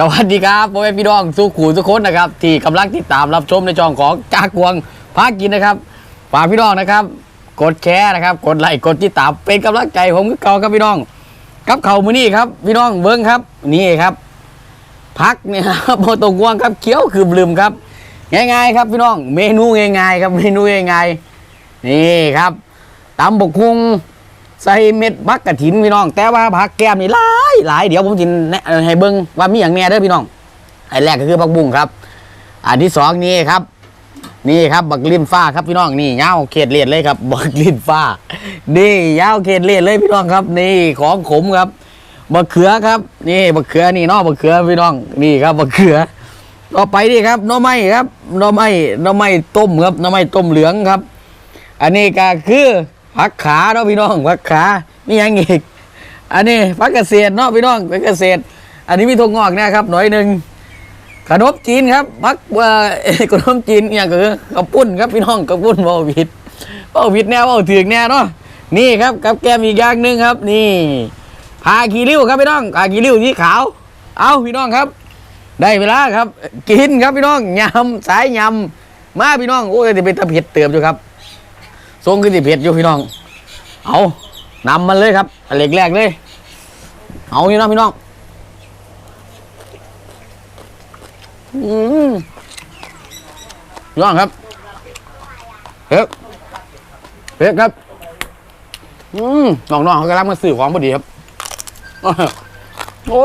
สวัสดีครับพ่อแม่พี่น้องสุขูทุกคนนะครับ ที่กำลังติดตามรับชมในช่องของจากวงพากินนะครับฝากพี่น้องนะครับ กดแชร์นะครับ กดไลค์กดติดตามเป็นกำลังใจผมคือเก่าครับพี่น้องกับเขามือนี่ครับ พี่น้องเบิ้งครับนี่ครับ พักเนี่ยครับโมตงวงครับเคี้ยวคือบลืมครับ ง่ายๆครับพี่น้อง เมนูง่ายๆครับเมนูง่ายๆนี่ครับตำบกคุง ใส่เม็ดพักกระถินพี่น้อง แต่ว่าผักแก้มนี่หลายหลายเดี๋ยวผมจินให้เบิ้งว่ามีอย่างแน่เด้อพี่น้องอันแรกก็คือผักบุ้งครับ อันที่สองนี่ครับ นี่ครับบักลิ้นฟ้าครับพี่น้องนี่ยาวเขตเลียดเลยครับบักลิ้นฟ้า นี่ยาวเขตเลียดเลยพี่น้องครับ นี่ของขมครับบักเขือครับ นี่บักเขือนี่นอกบักเขือพี่น้องนี่ครับบักเขือต่อไปนี่ครับน่อไม้ครับน่อไม้น่อไม้ต้มครับน่อไม้ต้มเหลืองครับ อันนี้ก็คือ ผักขาเนาะพี่น้องผักขานี่ยังอีก อันนี้ผักเกษตรเนาะพี่น้องผักเกษตร อันนี้มีทงงอกนะครับหน่อยหนึ่งขนมจีนครับพักเอ่อขนมจีนอย่างก็คือข้าวปุ้นครับพี่น้องข้าวปุ้นเบาผิดเบาผิดแน่เบาถึงแน่เนาะนี่ครับกับแกมอีกอย่างหนึ่งครับ นี่พากีริ้วครับพี่น้องพากีริ้วสีขาว เอาพี่น้องครับ ได้เวลาครับ กินครับพี่น้องยำสายยำมาพี่น้องโอ้ยจะเป็นตะเผ็ดเติมอยู่ครับ ทรงขึ้นสิเผ็ดอยู่พี่น้อง เอานำมันเลยครับอันเล็กแรกเลย เอาพี่น้องพี่น้องอืมพี่น้องครับเฮ้ยเฮ้ยครับ อืมน้องๆเขากำลังมาสื่อของพอดีครับโอ้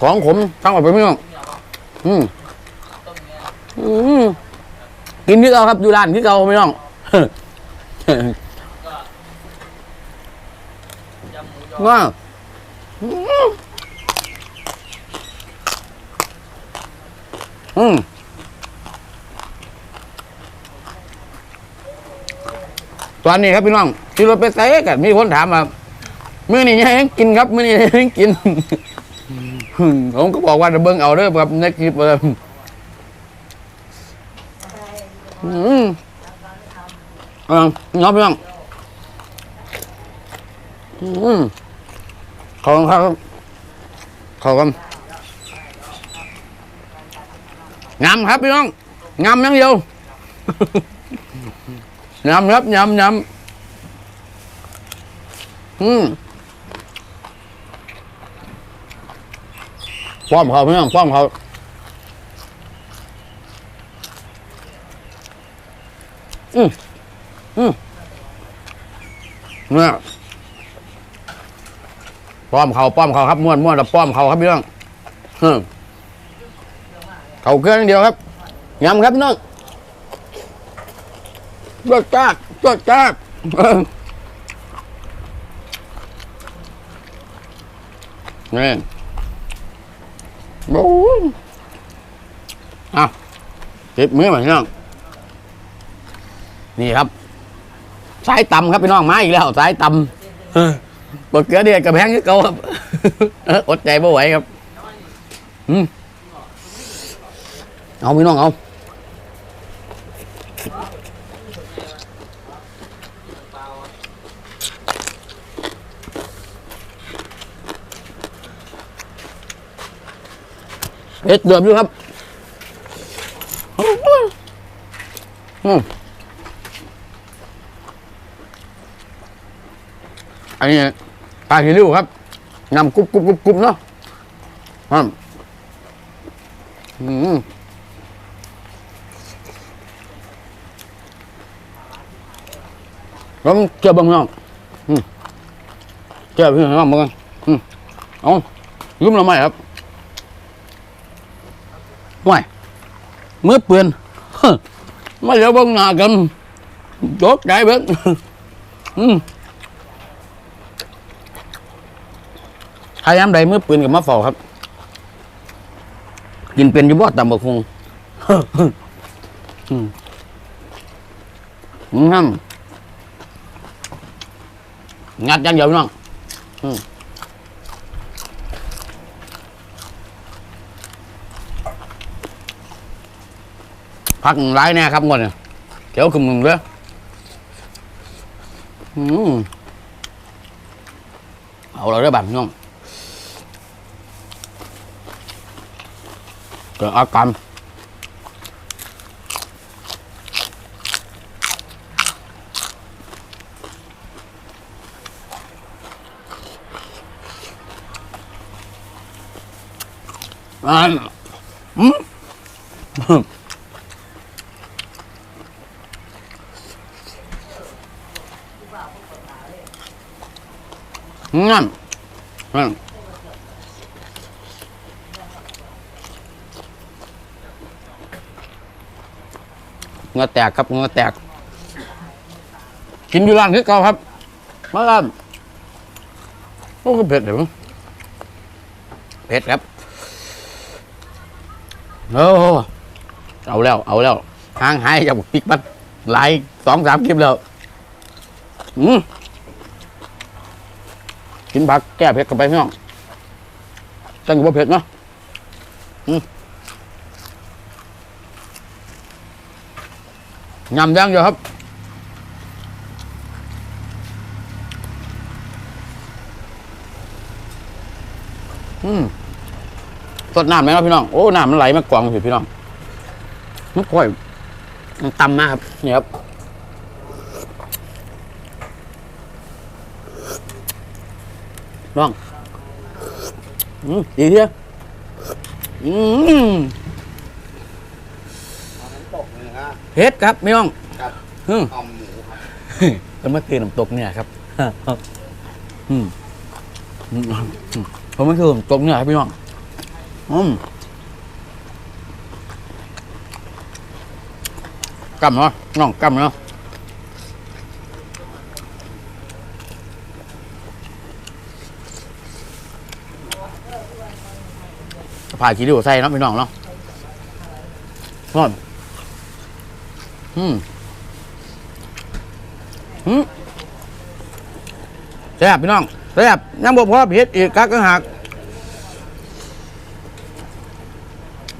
ของขมทั้งหมดไปพี่น้องอืมอืม กินที่เราครับอยู่ร้านที่เราพี่น้องว้าวอืมตอนนี้ครับพี่น้องที่รถไปเตะกันมีคนถามว่ามื้อนี้ยังกินครับมื้อนี้ยังกิน ผมก็บอกว่าจะเบิ่งเอาเด้อครับในคลิปเอออืม เออน้องพี่น้องอืมขอบคุณครับขอบคุณงามครับพี่น้องงามอยังเดียวยำครับยำยำอืมป้อมเขาพี่น้องป้อมเขาอืมอืมเนี่ย ป้อมเขาป้อมเขาครับม้วนม้วนแล้วป้อมเขาครับพี่น้องเขาเครื่องเดียวครับยำครับพี่น้องรสชาติรสชาติเออนี่โอ้ยอะเก็บมือมาพี่น้อง นี่ครับ สายตำครับพี่น้องมาอีกแล้ว สายตำ เออบดเกลือเดือดกับแพงที่เก่าครั บเอออดใจไม่ไหวครับอืมเอาดเดือบอยู่ครับนนี้ปลาขี้ริ้วครับนำกรุบกรุบกรุบกรุบเนาะอืมอืมผมเจอบ้างน้องอืมเจอพี่น้องบ้างอืมเอาลืมเราไหมครับห่วยมือปืนมาเดี๋ยวบังหน้ากันโจกใจเบิ้งอืม ใครยามใดมือปืนกับมาเฝ้าครับ กินเป็นอยู่บ่ตำบักคงอืมงั้นงัดยังเดียวน้องอืมพักหลายแน่ครับงวดเนี่ยเขียวขึ้นมึงเลยอืมเอาเราได้อบัตรน้อง เกิดอาการอันอืม งั้นงั้น เงาแตกครับเงาแตก กินอยู่ร้านคือเก่าครับ มาครับโอ้ก็เผ็ดเดี๋ยวเผ็ดครับโอ้เอาแล้ว เอาแล้วหางหายจากปิกบัดหลายสองสามคลิปแล้วอืมกินผักแก้เผ็ดกันไปพี่น้องจังกับว่าเผ็ดเนาะอืม ยำย่างเดียวครับ อืมสดน้ำไหมครับพี่น้อง โอ้ น้ำมันไหลมากกว่างสิพี่น้อง มันค่อยมันตำมากครับ นี่ครับ น้อง อืมดีเทียอืม ตกเลยนะเผ็ดครับไม่น้องครับอืมอมหมูครับแล้วเมื่อคืนน้ำตกเนี่ยครับอืมอืมอืมผมไม่คือน้ำตกเนี่ยครับพี่น้องอืมกำเนาะน้องกำเนาะผ่าขี้ริ้วใส่เนาะพี่น้องเนาะนอน อืมหืมแซ่บพี่น้องแซ่บยังบ่พอเผ็ดอีกกักก็หัก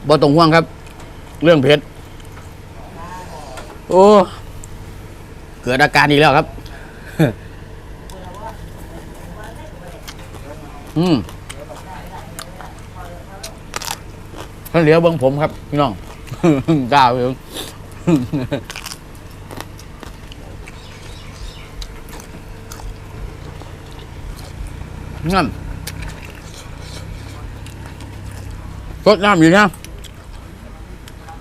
บ่ต้องห่วงครับ เรื่องเผ็ดโอ้เกิดอาการอีกแล้วครับ อืมท่านเหลียวเบิ้งผมครับ พี่น้องกล้าเอง นั่นสดน้ำอยู่นะ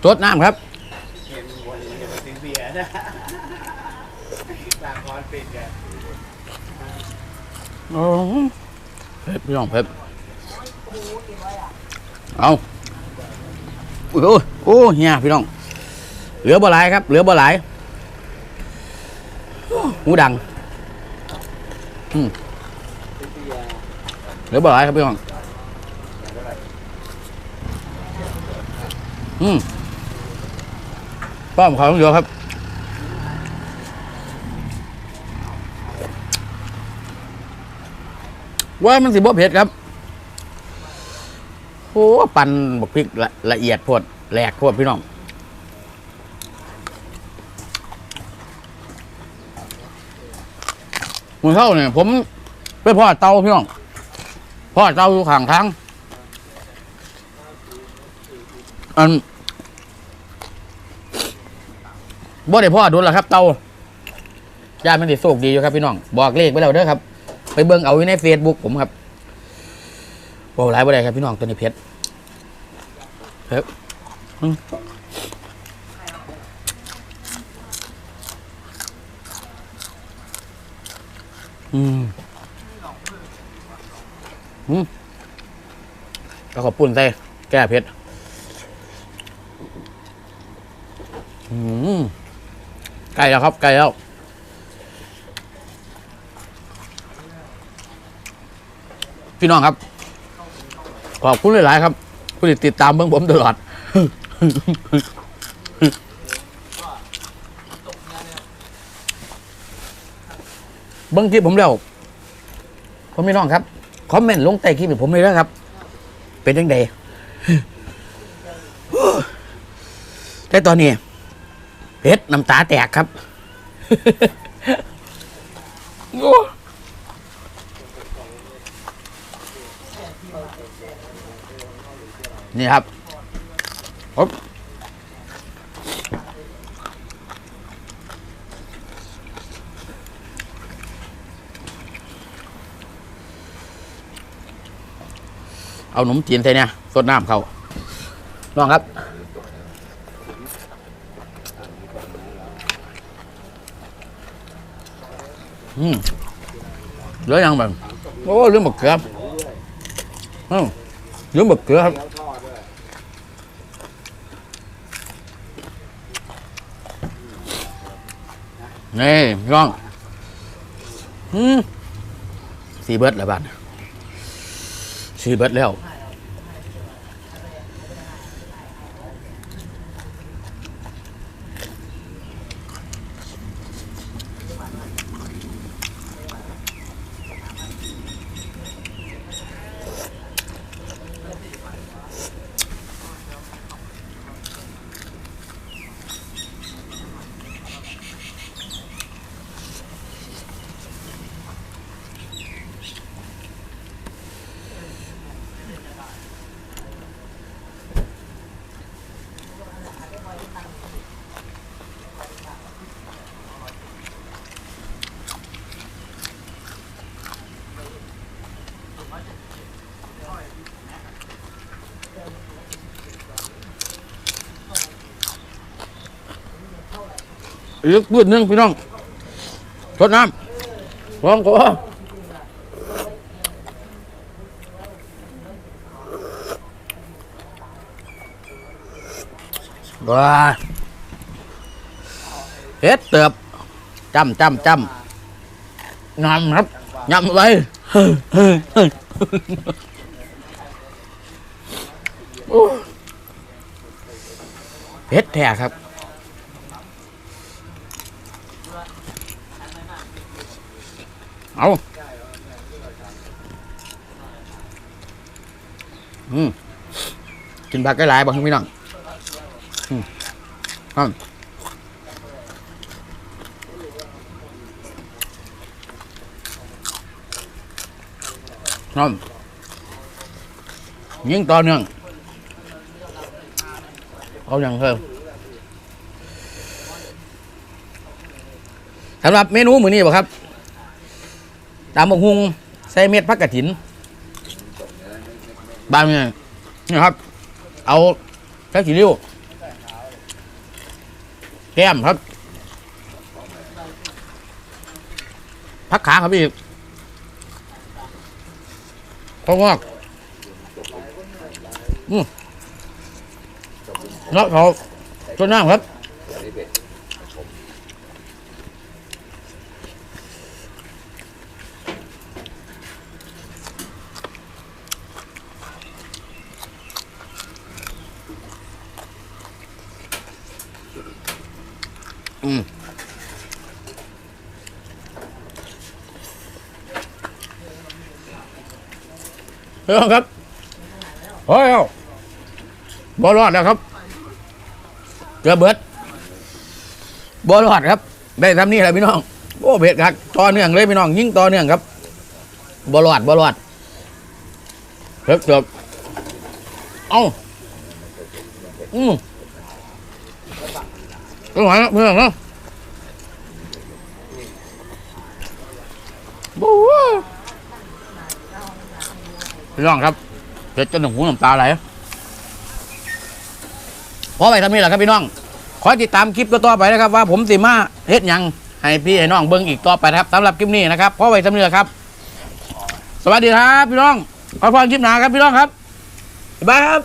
สดน้ำครับเห็นวันนี้จะไปซื้อเบียร์นะสากรปิดแกโอ้เผ็ดพี่น้องเผ็ดเอาโอ้โหโอ้เฮียพี่น้อง เหลือบ่หลายครับ เหลือบ่หลายหูดังอืมเหลือบ่หลายครับพี่น้องอืมป้อมเขาต้องเยอะครับว่ามันสิบ่เผ็ดครับโอ้ปั่นบักพริกละละเอียดโพดแหลกโพดพี่น้อง มือเท่าเนี่ยผมไปพ่อเตาพี่น้องพ่อเตาอยู่ข้างทางอันบ่ได้พ่อโดนแล้วครับเตาญาติมันติโชคดีอยู่ครับพี่น้อง บอกเลขไปแล้วเด้อครับ ไปเบิ่งเอาไว้ในเฟซบุ๊กผมครับบอกหลายบ่ได้ครับพี่น้องตัวนี้เพชรครับ อืมอืมอืมแล้วก็ปุ่นใส่แก้เผ็ดอืมใกล้แล้วครับใกล้แล้วพี่น้องครับ ขอบคุณหลาย ๆ ครับผู้ติดตามเบื้องผมตลอด เบื้งคลิปผมแล้วผมพี่น้องครับ คอมเมนต์ลงใต้คลิปผมเลยนะครับ เป็นยังไงแต่ตอนนี้เพชรน้ำตาแตกครับนี่ครับ เอาหนมจีนใส่เนี่ยสดน้ำเขาน้องครับ อืมเหลือยังแบบโอ้เรื่องบักเกลืออืมเรื่องบักเกลือครับนี่พี่องอืมสีเบิร์ดแล้วบ้าน สีเบิดแล้ว อีกปืนหนึงพี่น้องรดน้ำร้อมก็ว้าเฮ็ดเติบจำจำจำงามครับยำไว้ โอ้เฮ็ดแท้ครับ เอาอืมกินผักหลายๆบ่พี่น้องอืมครับครับยิ่งต่อเนื่องเอาอย่างเพิ่มสำหรับเมนูมื้อนี้บ่ครับ ตามบกฮุงใส่เม็ดผักกระถินบางเนี่ยนี่ครับ เอาแค่กี่ริ้ว แก้มครับ พักขาครับพี่ข้าวงอกอืมแล้วเขาต้นน้ำครับ เฮ้ยครับเฮ้ยบอลอดแล้วครับเกือบเบิดบอลอดครับ ได้ทำนี่แหละพี่น้องโอ้เบ็ดครับต่อเนื่องเลยพี่น้องยิ่งต่อเนื่องครับบอลอดบอลอดเกือบเกือบเอ้าอืมอร่อยนะเพื่อนนะบู๊ พี่น้องครับเผ็ดจนหนูหนุ่มตาไหลพอไปทำนี่แหละครับพี่น้อง ขอติดตามคลิปต่อไปนะครับ ว่าผมสิมาเฮ็ดหยังให้พี่ให้น้องเบิ้งอีกต่อไปนะครับสำหรับคลิปนี้นะครับพอไปทำนี่แหละครับ สวัสดีครับพี่น้องขอพรคลิปหนาครับพี่น้องครับบ๊ายบายครับ